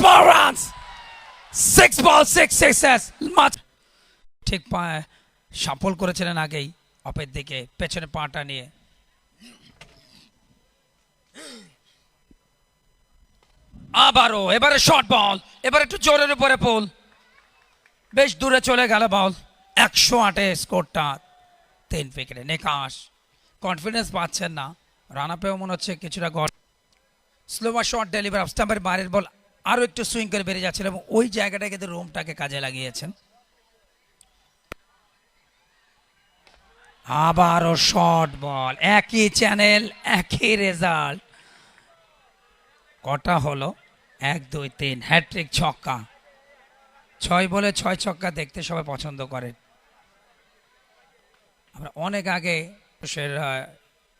runs. Six ball, six sixes. Much. ঠিক পায়ে Shuffle করেছিলেন আগেই অপের দিকে পেছনে পাটা নিয়ে আবারও এবারে শর্ট বল এবার একটু জোরের উপরে পোল বেশ দূরে চলে গেল বল একশো আটে স্কোরটা তিন উইকেটে নিকাশ কনফিডেন্স পাচ্ছেন না রান আপেও মনে হচ্ছে কিছুটা গড় স্লোমা শর্ট ডেলিভার স্টাম্পের বাইরের বল আরও একটু সুইং করে বেড়ে যাচ্ছিল এবং ওই জায়গাটা কিন্তু রোমটাকে কাজে লাগিয়েছেন। আবারও শর্ট বল একই চ্যানেল একই রেজাল্ট কটা হলো? এক, দুই, তিন হ্যাট্রিক ছক্কা। ছয় বলে ছয় ছক্কা দেখতে সবাই পছন্দ করেন আমরা অনেক আগে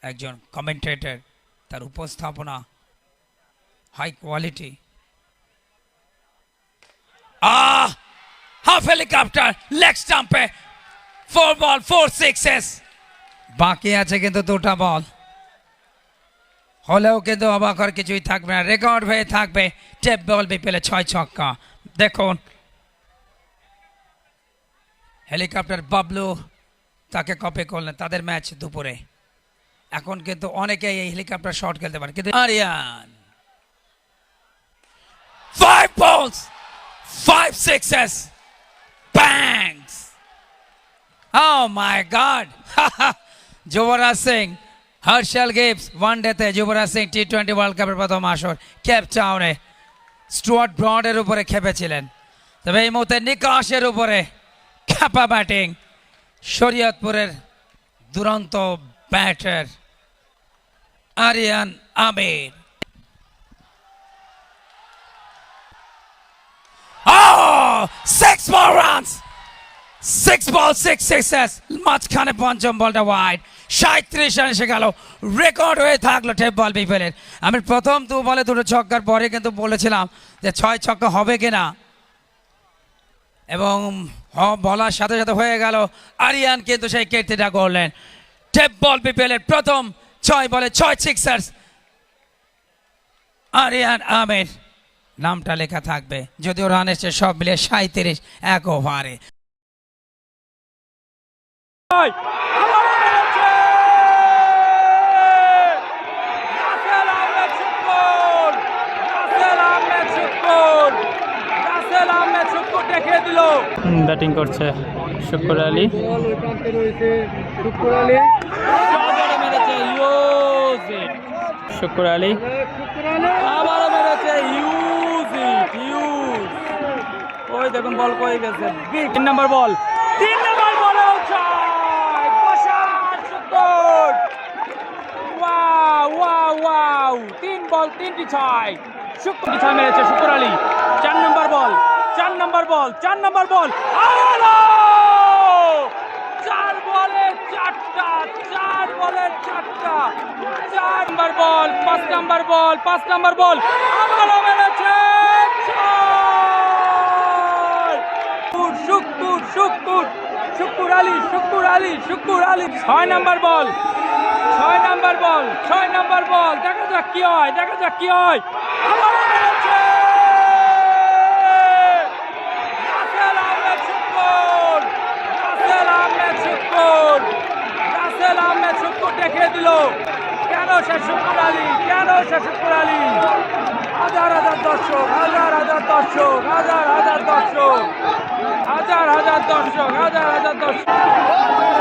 একজন কমেন্টেটর তার উপস্থাপনা high quality ah half helicopter leg স্টাম্পে four ball four sixes বাকি আছে কিন্তু দুটা বল হলেও কিন্তু অবাক হওয়ার কিছুই থাকবে না। রেকর্ড হয়ে থাকবে। টেপ বল বিপিএলে ছয় ছক্কা। দেখুন। হেলিকপ্টার বাবলু তাকে কপি করলেন তাদের ম্যাচ দুপুরে। এখন কিন্তু অনেকেই এই হেলিকপ্টার শট খেলতে পারে। কিন্তু Ariyan balls five sixes bangs Oh my God! Yuvraj Singh Herschelle Gibbs one ডেতে Yuvraj Singh T twenty world কাপের প্রথম আসর ক্যাপ টাউনে স্টুয়ার্ট ব্রডের উপরে খেপেছিলেন। তবে এই মুহূর্তে নিকাশের উপরে খ্যাপা ব্যাটিং শরীয়তপুরের দুরন্ত batter Ariyan Amir Oh! Six more runs! Six ball six sixes মাঝখানে পঞ্চম বলটা ওয়াইড সাঁত্রিশ রান এসে গেল। রেকর্ড হয়ে থাকল টেপ বল বিপেলের আমি প্রথম দু বলে দুটো ছক্কার পরে কিন্তু বলেছিলাম যে ছয় ছক্কা হবে কিনা। এবং বলার সাথে সাথে হয়ে গেল। আরিয়ান কিন্তু সেই কীর্তিটা করলেন টেপ বল বিপেলের প্রথম ছয় বলে ছয় সিক্সার্স আরিয়ান আমির। নামটা লেখা থাকবে। যদিও রান এসছে সব মিলে সাঁত্রিশ এক ওভারে। রাসেল আহমেদ শুক্কুর রাসেল আহমেদ শুক্কুর রাসেল আহমেদ শুক্কুর দেখিয়ে দিল। ব্যাটিং করছে শুক্র আলী। বল ওই প্রান্তে রয়েছে শুক্কুর আলী আবারও মেরেছে ইউজ ইট শুক্র আলী শুক্কুর আলী আবারও মেরেছে ইউজ ইট ইউজ ওই দেখুন বল কই গেছে? তিন নম্বর বল। তিন নম্বর বলে তিন বল, তিনটি ছয়। শুক্র ছয় মেরেছে শুক্র আলী। চার নম্বর বল, চার নম্বর বল, চার নম্বর বল। চার বলে চারটা, চার বলে চারটা। চার নম্বর বল, পাঁচ নম্বর বল, পাঁচ নম্বর বল। আবারও মেরেছে। শুক্কুর শুক্কুর আলী শুক্কুর আলী শুক্কুর আলী। ছয় নম্বর বল, ছয় নাম্বার বল, ছয় নাম্বার বল। দেখা যাক কি হয়, দেখা যাক কি হয়। আলী? হাজার হাজার দর্শক, হাজার হাজার দর্শক, হাজার হাজার দর্শক। হাজার হাজার দর্শক হাজার হাজার দর্শক।